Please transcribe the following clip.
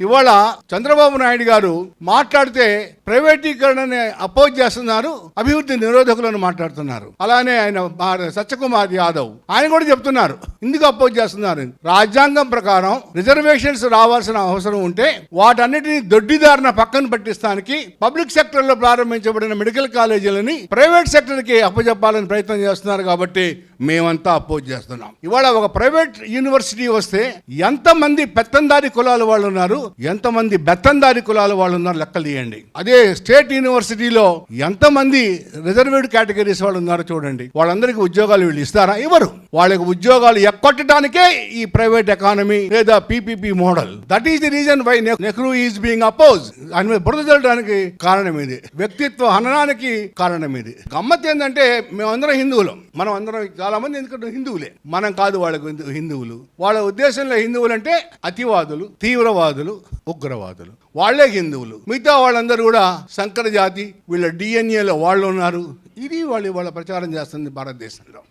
ఇవాళ చంద్రబాబు నాయుడు గారు మాట్లాడితే ప్రైవేటీకరణని అపోజ్ చేస్తున్నారు అభివృద్ధి నిరోధకులను మాట్లాడుతున్నారు. అలానే ఆయన సత్యకుమార్ యాదవ్ ఆయన కూడా చెప్తున్నారు ఎందుకు అపోజ్ చేస్తున్నారు? రాజ్యాంగం ప్రకారం రిజర్వేషన్స్ రావాల్సిన అవసరం ఉంటే వాటన్నిటిని దొడ్డిదారిన పక్కన పట్టిస్తానికి పబ్లిక్ సెక్టర్లో ప్రారంభించబడిన మెడికల్ కాలేజీలని ప్రైవేట్ సెక్టర్కి అప్పజెప్పాలని ప్రయత్నం చేస్తున్నారు కాబట్టి మేమంతా అపోజ్ చేస్తున్నాం. ఇవాళ ఒక ప్రైవేట్ యూనివర్సిటీ వస్తే ఎంతమంది పెత్తందారి కులాల వాళ్ళు ఉన్నారు ఎంతమంది బెత్తందారి కులాల వాళ్ళు ఉన్నారు లెక్కలు తీయండి. అదే స్టేట్ యూనివర్సిటీలో ఎంతమంది రిజర్వేడ్ కేటగిరీస్ వాళ్ళు ఉన్నారో చూడండి. వాళ్ళందరికీ ఉద్యోగాలు వీళ్ళు ఇస్తారా? ఇవ్వరు. వాళ్ళకి ఉద్యోగాలు ఎక్కొట్టడానికే ఈ ప్రైవేట్ ఎకానమీ లేదా PPP model. That is the reason why Nehru is being oppose ఆయన మీద బురద చల్లడానికి కారణం ఇది. వ్యక్తిత్వ హననానికి కారణం ఇది. గమ్మత్ ఏంటంటే మేమందరం హిందువులం. మనం అందరం చాలా మంది ఎందుకంటే హిందువులే. మనం కాదు వాళ్ళకు హిందువులు. వాళ్ళ ఉద్దేశంలో హిందువులు అంటే అతివాదులు తీవ్రవాదులు ఉగ్రవాదులు. వాళ్ళే హిందువులు. మిగతా వాళ్ళందరూ కూడా సంకర జాతి వీళ్ళ డిఎన్ఏలో వాళ్ళు ఉన్నారు. ఇది వాళ్ళు వాళ్ళ ప్రచారం చేస్తుంది భారతదేశంలో.